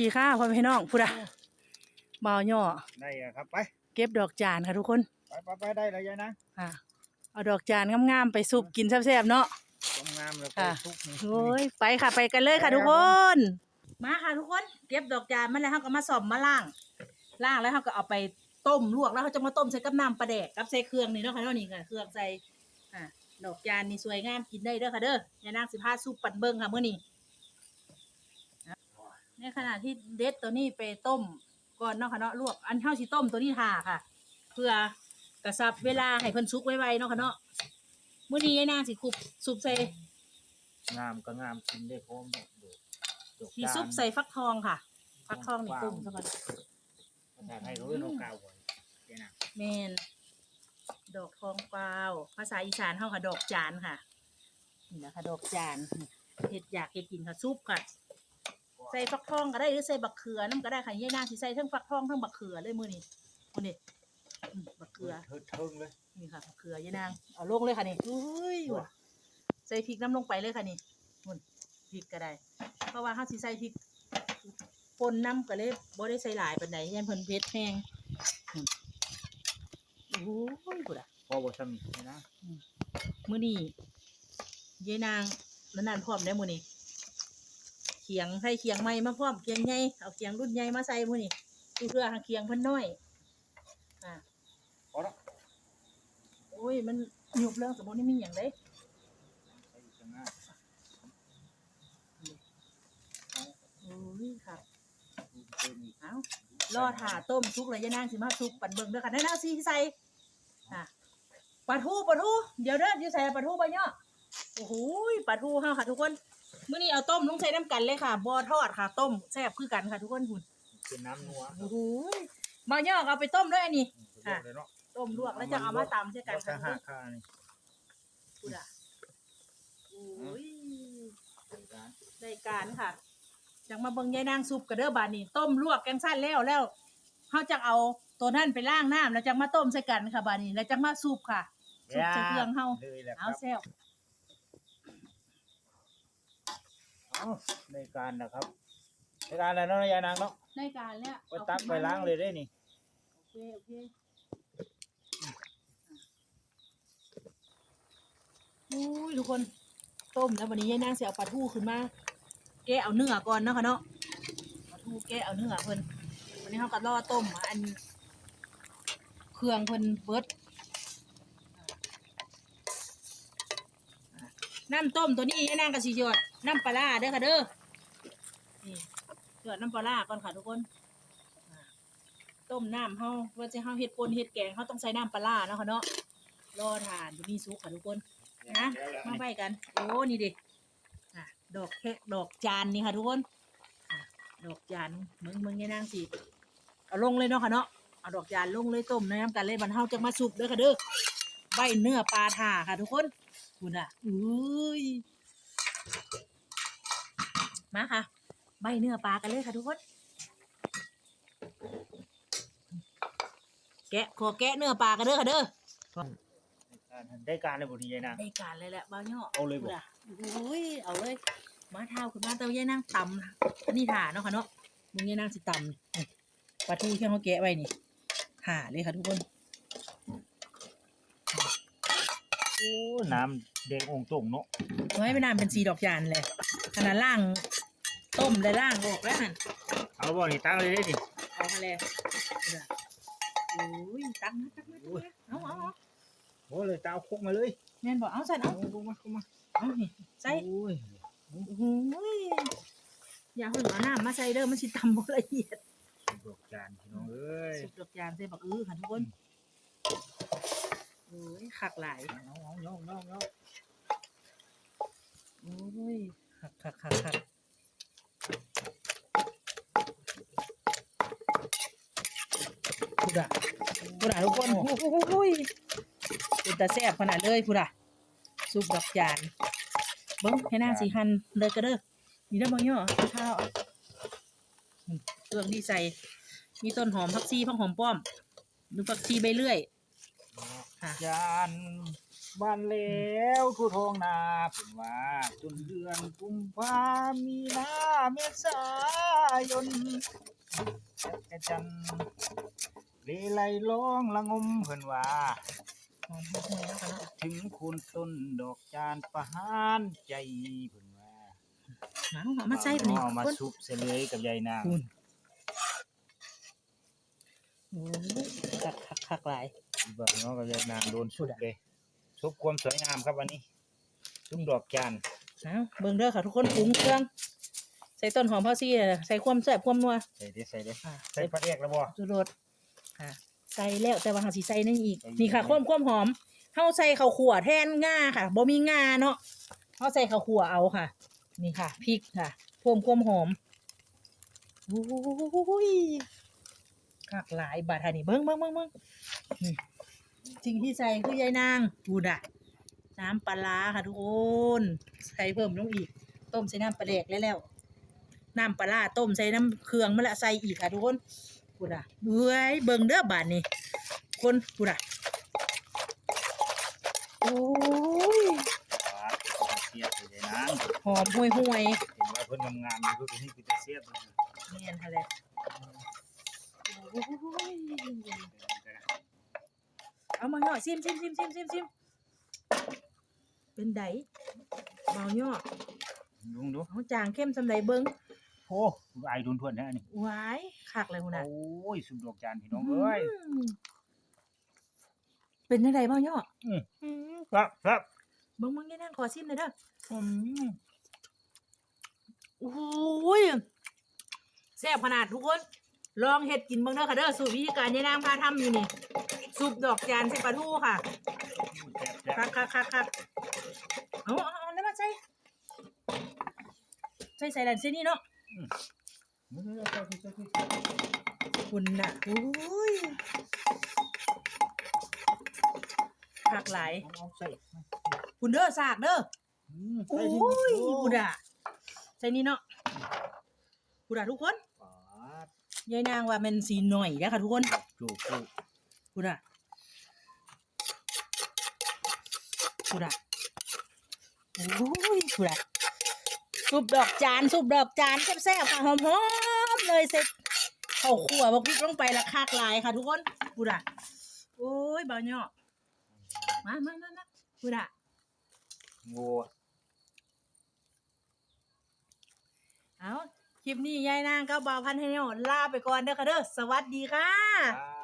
ดีค่ะพ่อพี่น้องพูดอะบ่าวย่อได้อะครับไปเก็บดอกจานค่ะทุกคน ไปไปไปได้เลยยายนะอ่าเอาดอกจานงามๆไปซุปกินแซ่บๆเนาะตรงงามเลยค่ะทุกนี่โอ้ยไปค่ะไปกันเลยค่ะทุกคน มาค่ะทุกคนเก็บดอกจานมาแล้วเขาก็มาซ่อมมาล่างล่างแล้วเขาก็เอาไปต้มลวกแล้วเขาจะมาต้มใส่กับน้ำปลาแดกกับใส่เครื่องนี่เนาะค่ะเนาะนี่ค่ะเครื่องใส่อ่าดอกจานนี่สวยงามกินได้เด้อค่ะเด้อยายนางสิพาซุปปั่นเบิ่งค่ะมื้อนี้นะ ในขณะที่เด็ดตัวนี้ไปต้มก่อนเนาะค่ะเนาะลวกอันเฮาสิต้มตัวนี้ทาค่ะ เพื่อกระซับเวลาให้เพิ่นสุกไวๆเนาะค่ะเนาะมื้อนี้ยายนางสิคุบซุปใส่งามก็งามกินได้พร้อมดอกดอกดอกมีจานซุปใส่ฟักทองค่ะ ฟักทองนี่ต้มซะก่อนภาษาไทยเขาเรียกดอกกาวบ่อยยายนะแมนดอกทองกวาวภาษาอีสานเฮาค่ะดอกจานค่ะนี่นะคะดอกจานเฮ็ดอยากเฮ็ดกินค่ะซุปค่ะ ใส่ฟักทองก็ได้หรือใส่บักเขือน้ำก็ได้ค่ะยายนางสิใส่ทั้งฟักทองทั้งบักเขือเลยมื้อนี้มื้อนี้อืมบักเขือ เทิดเทิงเลย นี่ค่ะบักเขือยายนางเอาลงเลยค่ะนี่อุ้ยว่ะใส่พริกน้ำลงไปเลยค่ะนี่มุ่นพริกก็ได้ เพราะว่าเฮาสิใส่พริกป่นน้ำก็เลยบ่ได้ใส่หลายปานใดยันเพิ่นเผ็ดแห้งอืมโอ้ยพุ่นอะพอบ่ซ้ำนี่นะมื้อนี้ยายนางนานๆพร้อมได้อมื้อนี้ เคียงใส่เคียงใหม่มาพร้อมเคียงใหญ่เอาเคียงรุ่นใหญ่มาใส่มื้อนี้เพื่อหาเคียงเพิ่นน้อยอ่าพอแล้วโอ้ยมันหยุบเรื่องสมมุตินี่มีหยังเด้ใส่ข้างหน้าโอ้ยครับเติมอีกเอารอถ่าต้มซุกเลยยายนางสิมาซุกปั่นเบิ่งเด้อค่ะได้นาซีใส่อะปลาทูปลาทูเดี๋ยวเด้ออยู่ใส่ปลาทูบ่เนาะโอ้โหยปลาทูเฮาค่ะทุกคน มื้อนี้เอาต้มลงใส่น้ำกันเลยค่ะบ่ทอดค่ะ ต้มแซ่บคือกันค่ะ ทุกคนหุ่นเป็นน้ำนัวโอ้โหยบ่เนาะเอาไปต้มด้วยอันนี้ค่ะเลยเนาะต้มลวกแล้วจะเอามาตำใส่กันแล้วค่ะก็ทุกคห้านค่านี่พูดอะโอ้ยใส่ร้านได้การค่ะจังมาเบิ่งยายนางซุปกระเด้อบานนี้ต้มลวกแกงสั้นแล้วแล้วเฮาจังเอาตัวนั้นไปล้างน้ำแล้วจังมาต้มใส่กันค่ะบานนี้แล้วจังมาซุปค่ะซุปใส่เครื่องเฮาเลยแหละคเอารับแซ่บ เอาในการนะครับในการอะไรเนาะยายนางเนาะได้การแล้วไปตักไปล้างเลยได้นี่โอเคโอเคอุ้ยทุกคนต้มแล้ววันนี้ยายนางสิเอาปลาทูขึ้นมาแกะเอาเนื้อก่อนเนาะค่ะเนาะปลาทูแกะเอาเนื้อเพิ่นวันนี้เฮาก็รอต้มอันเครื่องเพิ่นเบิด น้ำต้มตัวนี้ยายนางกะสิหยดน้ำปลาร้าเด้อค่ะเด้อนี่หยดน้ำปลาร้าก่อนค่ะทุกคนต้มน้ำเฮาว่าจะเฮาเฮ็ดปนเฮ็ดแกงเฮาต้องใส่น้ำปลาร้าเนาะค่ะเนาะรอทานอยู่นี่สุกค่ะทุกคนนะมาไปกันโอ้นี่ดิดอกแค่ดอกจานนี่ค่ะทุกคนอดอกจานมึงมึงยายนางสิเอาลงเลยเนาะค่ะเนาะเอาดอกจานลงเลยต้มน้ำกันเลยบันเฮาจะมาสุกเด้อค่ะเด้อใบเนื้อปลาท่าค่ะทุกคน คุณอะอุ้ยมาค่ะ ใบเนื้อปลากันเลยค่ะทุกคน แกะขอแกะเนื้อปลากันเด้อค่ะเด้อ ได้การได้บทนี้ยายนาง ได้การเลยแหละบ้าเนาะเอาเลยบ่ คุณอะอุ้ยเอาเลย มาเท้าคุณมาเต้าแย่นั่งตำอันนี้ถ่าเนาะค่ะเนาะมึงแย่นั่งสิตำนี่ปลาทูที่เขาแกะไว้นี่ถ่าเลยค่ะทุกคน โอ้ น้ำแดงองค์ตรงเนาะไว้ไม่นานเป็นสีดอกจานเลยขนาดล่าง ต้มและล่างออกแล้วหันเอาบ่นี่ตั้งเลยได้ดิเอามาเลยโอ้ยตักมาตักมาตักมาเอาเอาเอาโอ้เลยตาเอาคุกมาเลยแม่นบอกเอาใส่เอาเอาคุกมาคุกมาเอานี่ใส่โอ้ยโอ้โหยอย่าเพิ่งเอาน้ำมาใส่เด้อมันสิตำบ่ละเอียดดอกจานพี่น้องเอ้ยสุกดอกยางใส่บักอื้อค่ะทุกคนโอ้ยขักหลายเอาเอาเอาเอาเอาโอ้ยขักขักขักขักพูดอะพูดอะทุกคนโอ้โหโอ้ยเป็นตาแซ่บขนาดเลยพูดอะซุปดอกจานเบิ้งให้นางสีหันเลยก็เด้อนี่ได้อบ่ย่อข้าวอืมเครื่องที่ใส่มีต้นหอมผักชีผักหอมป้อมหรือผักชีใบเลื่อย ค่ะจานบ้านแล้วทั่วท้องนาเพิ่นว่าต้นเดือนกุมภามีนาเมษายนจักรจันทร์เลไลร้องละงมเพิ่นว่าหอมห่วยๆแล้วค่ะเนาะถึงคุณต้นดอกจานประหารใจเพิ่นว่ามาเอามาใส่ปะนี่เอามาคนซุปเสลยกับยายนางคุณโอ้ยคักคักคักหลาย บ่เนาะกับยายนางโดนซุปเลยซุปความสวยงามครับวันนี้ซุปดอกจานเอาเบิ่งเด้อค่ะทุกคนปรุงเครื่อง ใส่ต้นหอมพาซี่ใส่ความแซ่บความนัวใส่เด้อใส่เด้ออ่าใส่ปลาแดกแล้วบ่จุรสค่ะ ใส่แล้วแต่ว่าเฮาสิใส่นั่นอีกใส่อีกนี่ค่ะ ความความหอมเฮาใส่ข้าวขั่วแทนง่าค่ะบ่มีง่าเนาะเฮาใส่ข้าวขั่วเอาค่ะ นี่ค่ะพริกค่ะเพิ่มความหอมโอ้ยคักหลายบาดหานี่เบิ่งเบิ่งเบิ่งเบิ่งนี่ สิ่งที่ใส่คือยายนางพูดอะ น้ำปลาร้าค่ะทุกคน ใส่เพิ่มลงอีก ต้มใส่น้ำปลาแดกแล้วแล้ว น้ำปลาร้าต้มใส่น้ำเครื่องมะละใส่อีกค่ะทุกคนพูดอะเบ้ยเบิ่งเด้อบาดนี่คนพูดอะโอ้ยครับเสียบใส่ยายนางหอมห่วยห่วยเห็นว่าเพิ่นงามๆอยู่เพิ่นนี่คือจะเสียบเลยๆเนียนค่ะเลยโอ้ย เอามาหน่อยซิมซิมซิมซิมซิมซิมเป็นไดเบาย่อลุงดูเอาจางเข้มสำไดเบิ่งโอ้ไอายโดนทวนแท้นี่หวายคักเลยคุณโอน่ะ้ยซุปดอกจานพี่น้องเอ้ยอืมเป็นจังไดเบาย่ออืมอืมครับครับเบิ่งเบิ่งนี่นั่งขอซิมหน่อยเด้ออืมโอ้ยแซ่บขนาดทุกคน ลองเฮ็ดกินเบิ่งเด้อค่ะเด้อสูตรวิธีการยายนางพาทำอยู่นี่ซุปดอกจานใส่ปลาทูค่ะแซ่บคักคักคักคักเอาเอาเอาแล้วมาใส่ใส่ใส่ดันเส้นนี่เนาะคุณน่ะโอ้ยคักหลายคุณเด้อสากเด้ออืมโอ้ใส่ที่ยพุดาใส่นี่เนาะพุดาทุกคน ยายนางว่ามันสีหน่อยนะคะทุกคนจูบจูบพุดาพุดาโอ้ยพุดาซุปดอกจานซุปดอกจานแซ่บๆค่ะหอมๆเลยเสร็จข้าวคั่วบักพริกลงไปละคากหลายค่ะ ทุกคนพุดาโอ้ยเบาเนาะมามามามาพุดาโง่เอา คลิปนี้ยายนางก็บ่าวพันธุ์ให้หนลาไปก่อนเด้อค่ะเด้อสวัสดีค่ะ ครับ